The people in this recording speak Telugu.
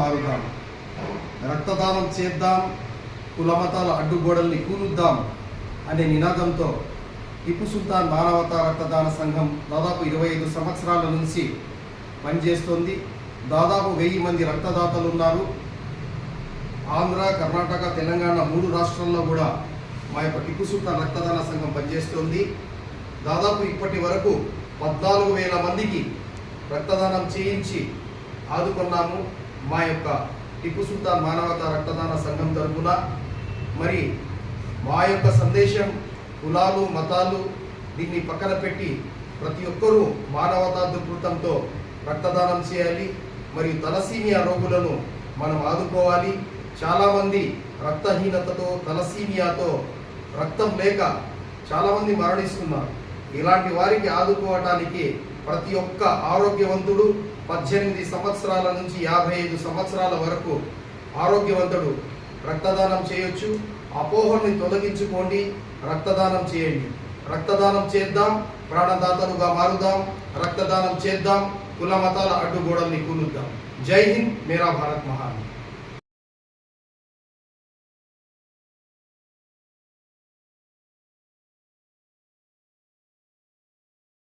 మారుదాం. రక్తదానం చేద్దాం కులమతాల అడ్డుగోడల్ని కూలుద్దాం అనే నినాదంతో టిప్పు సుల్తాన్ మానవతా రక్తదాన సంఘం దాదాపు ఇరవై ఐదు సంవత్సరాల నుంచి పనిచేస్తోంది. దాదాపు వెయ్యి మంది రక్తదాతలు ఉన్నారు ఆంధ్ర కర్ణాటక తెలంగాణ మూడు రాష్ట్రాల్లో కూడా మా యొక్క టిప్పు సుల్తాన్ రక్తదాన సంఘం పనిచేస్తోంది. దాదాపు ఇప్పటి వరకు పద్నాలుగు వేల మందికి రక్తదానం చేయించి ఆదుకున్నాము. మా యొక్క టిప్పు సుల్తాన్ మానవతా రక్తదాన సంఘం తరఫున. మరి మా యొక్క సందేశం కులాలు మతాలు దీన్ని పక్కన పెట్టి ప్రతి ఒక్కరూ మానవతా దృక్పథంతో రక్తదానం చేయాలి. మరియు తలసీమియా రోగులను మనం ఆదుకోవాలి. చాలామంది రక్తహీనతతో తలసీమియాతో రక్తం లేక చాలామంది మరణిస్తున్నారు. ఇలాంటి వారికి ఆదుకోవటానికి ప్రతి ఒక్క ఆరోగ్యవంతుడు పద్దెనిమిది సంవత్సరాల నుంచి యాభై ఐదు సంవత్సరాల వరకు ఆరోగ్యవంతుడు. రక్తదానం చేయొచ్చు. అపోహల్ని తొలగించుకోండి. రక్తదానం చేయండి. రక్తదానం చేద్దాం. ప్రాణదాతలుగా మారుదాం. రక్తదానం చేద్దాం. కుల మతాల అడ్డుగోడల్ని కూలుద్దాం జై హింద్. మేరా భారత్ మహాన్.